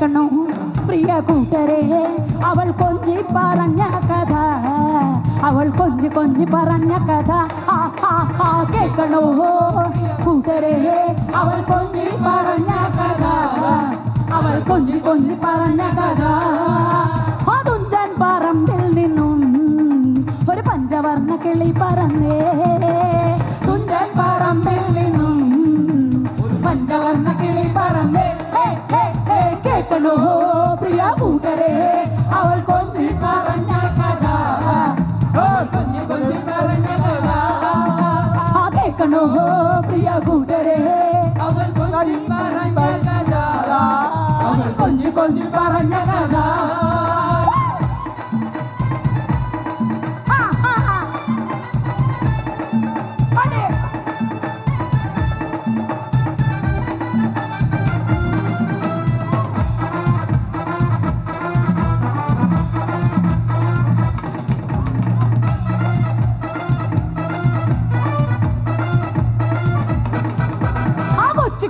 കേൾക്കണോ. പ്രിയ കൂട്ടരെ അവൾ കൊഞ്ചി പറഞ്ഞ കഥ. അവൾ കൊഞ്ചി കൊഞ്ചി പറഞ്ഞ കഥ. ആ, ആ, ആ, കേൾക്കണോ? കൂട്ടരെ അവൾ കൊഞ്ചി പറഞ്ഞ കഥ. അവൾ കൊഞ്ചി കൊഞ്ചി പറഞ്ഞ കഥ. അതുഞ്ചൻ പറമ്പിൽ നിന്നും ഒരു പഞ്ചവർണ കിളി പറന്നേ. കൊഞ്ചി കൊഞ്ചി പറഞ്ഞ കഥ.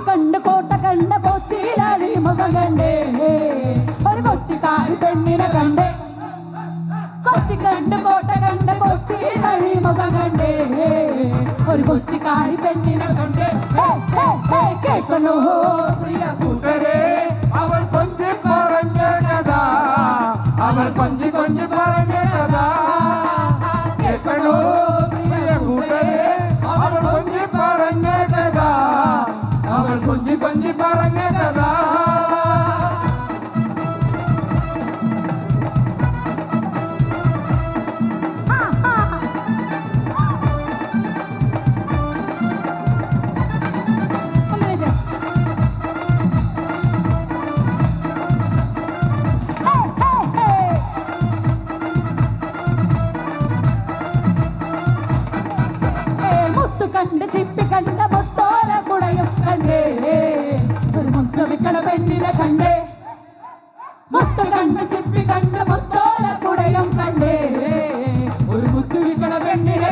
കണ്ട് കോട്ട കണ്ട കൊച്ചിയിലഴി മുഖം കണ്ടേ. കൊച്ചി കണ്ട് കോട്ട കണ്ട് കൊച്ചി മുഖം കണ്ടേ. ഒരു കൊച്ചിക്കാരി പെണ്ണിനെ കണ്ടേ.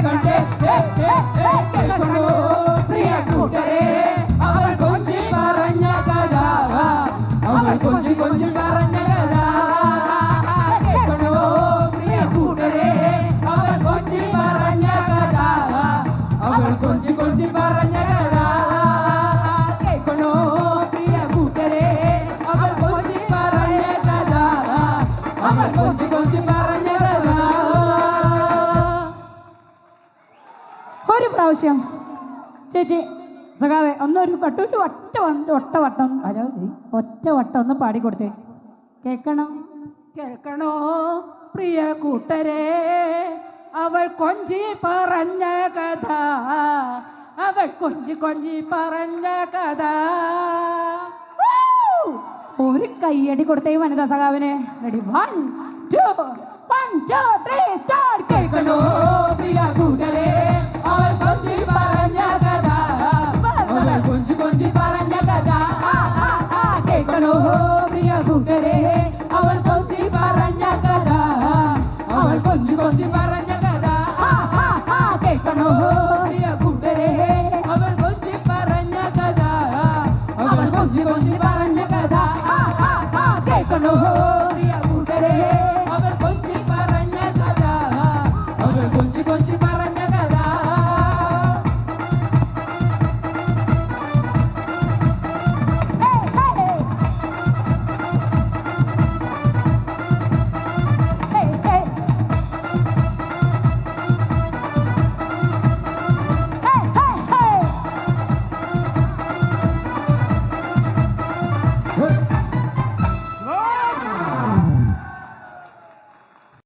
പെണ്ണിനെ പ്രാവശ്യം. ചേച്ചി സഖാവേ ഒന്നൊരു ഒരു ഒറ്റ വട്ട ഒറ്റ വട്ടം ഹലോ ഒറ്റ വട്ടം ഒന്ന് പാടിക്കൊടുത്തേ കേൾക്കണം? കേൾക്കണോ പ്രിയ കൂട്ടരെ? അവൾ കൊഞ്ചി പറഞ്ഞ കഥ. അവൾ കൊഞ്ചി കൊഞ്ചി പറഞ്ഞ കഥ. ഒരു കയ്യടി കൊടുത്തേ വനിതാ സഖാവിന്. Ready one two one two three start കേൾക്കണോ? കഥ അവൾ കൊഞ്ചി കൊഞ്ചി